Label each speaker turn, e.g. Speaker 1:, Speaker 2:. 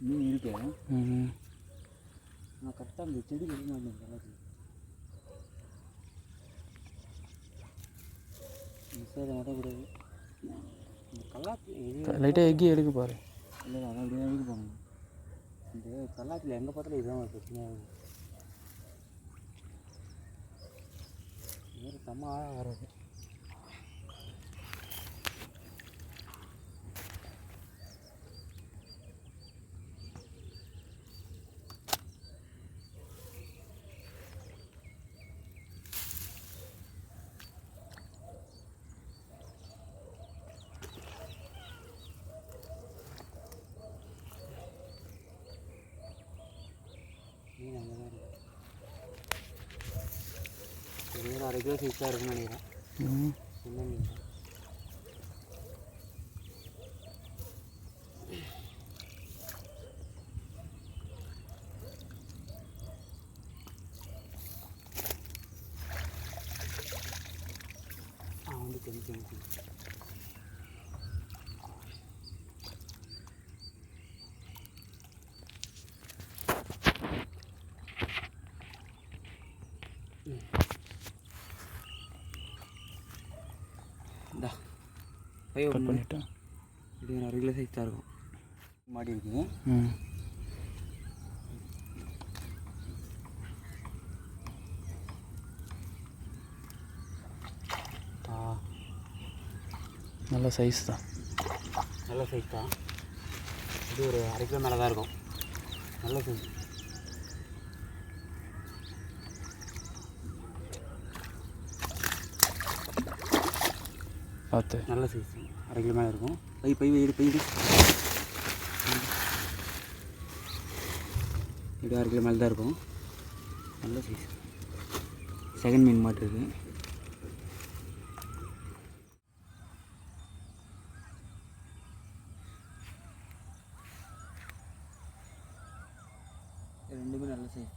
Speaker 1: மீன் இருக்கு
Speaker 2: ம்
Speaker 1: ஆனால் கரெக்டாக அந்த செடி வெளியே மாட்டேங்குது எல்லாத்தையும் மிஸ் ஆகிட மாட்டக்கூடாது இந்த கல்லாத்தில்
Speaker 2: லைட்டாக எக்கி எடுக்க பாரு
Speaker 1: இல்லை அதை அப்படியே இருக்கு போகணும் இந்த கல்லாத்தில் எங்கே பார்த்தாலும் இதுதான் பிரச்சனையாக இருக்குது வேறு செம்ம ஆழம் வராது ஒரு அரை கிலோ சைஸாக இருக்குன்னு நினைக்கிறேன். ஆ வந்து கொஞ்சம் கொஞ்சம். இந்தா. போய்
Speaker 2: கட் பண்ணிட்டேன்.
Speaker 1: அரை கிலோ சைஸ் தான் இருக்கும். மாடி ஆ.
Speaker 2: நல்ல சைஸ் தான்.
Speaker 1: நல்ல சைஸ் தான். இது ஒரு அரை கிலோ மேலே தான் இருக்கும். நல்ல சைஸ்
Speaker 2: பார்த்து.
Speaker 1: நல்ல சைஸ் அரை கிலோ மேலே இருக்கும். பை பை வை, எடு பை அரை கிலோ மேலே தான் இருக்கும். நல்ல சைஸ் செகண்ட் மீன் மாட்டு இருக்கு. ரெண்டுமே நல்ல சைஸ்